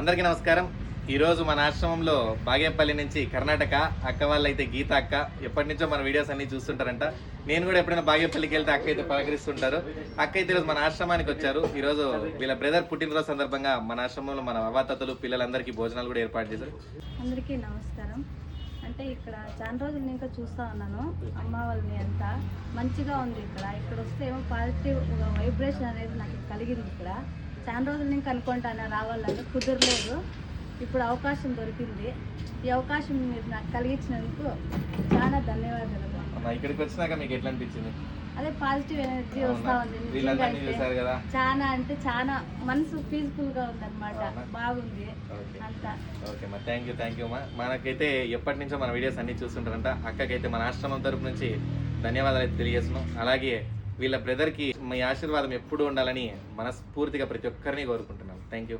అందరికీ నమస్కారం. ఈరోజు మన ఆశ్రమంలో బాగేపల్లి నుంచి కర్ణాటక అక్క వాళ్ళైతే గీత అక్క. ఎప్పటి నుంచో మన వీడియోస్ అన్ని చూస్తుంటారంట. నేను కూడా ఎప్పుడైనా బాగేపల్లికి వెళ్తే అక్క అయితే పలకరిస్తుంటారు. అక్క అయితే ఈరోజు మన ఆశ్రమానికి వచ్చారు. ఈరోజు వీళ్ళ బ్రదర్ పుట్టినరోజు సందర్భంగా మన ఆశ్రమంలో మన అవాతతలు పిల్లలందరికీ భోజనాలు కూడా ఏర్పాటు చేశారు. అందరికీ నమస్కారం. అంటే ఇక్కడ చాలా రోజులు ఇంకా చూస్తా ఉన్నాను. అమ్మ వాళ్ళని అంతా మంచిగా ఉంది ఇక్కడ. ఇక్కడ వస్తే ఏమో పాజిటివ్ వైబ్రేషన్ అనేది నాకు కలిగింది ఇక్కడ. చాలా రోజులు ఇంకా అనుకుంటాను రావాలని కుదరలేదు. ఇప్పుడు అవకాశం దొరికింది. ఈ అవకాశం మీరు నాకు కలిగించినందుకు చాలా ధన్యవాదాలు ఇక్కడికి వచ్చినాక మీకు ఎట్లా అనిపించింది? అదే పాజిటివ్ ఎనర్జీ వస్తా ఉంది. చాలా అంటే చాలా మనసు పీస్ఫుల్గా ఉంది అనమాట? బాగుంది. అంతా. ఓకే మా థ్యాంక్ యూ థ్యాంక్ యూ మా మనకైతే ఎప్పటి నుంచో మన వీడియోస్ అన్ని చూస్తుంటారంట. అక్కకైతే మన ఆశ్రమం తరపు నుంచి ధన్యవాదాలు అయితే తెలియజేస్తున్నాం. అలాగే వీళ్ళ బ్రదర్కి మీ ఆశీర్వాదం ఎప్పుడు ఉండాలని మనస్ఫూర్తిగా ప్రతి ఒక్కరిని కోరుకుంటున్నాం. Thank you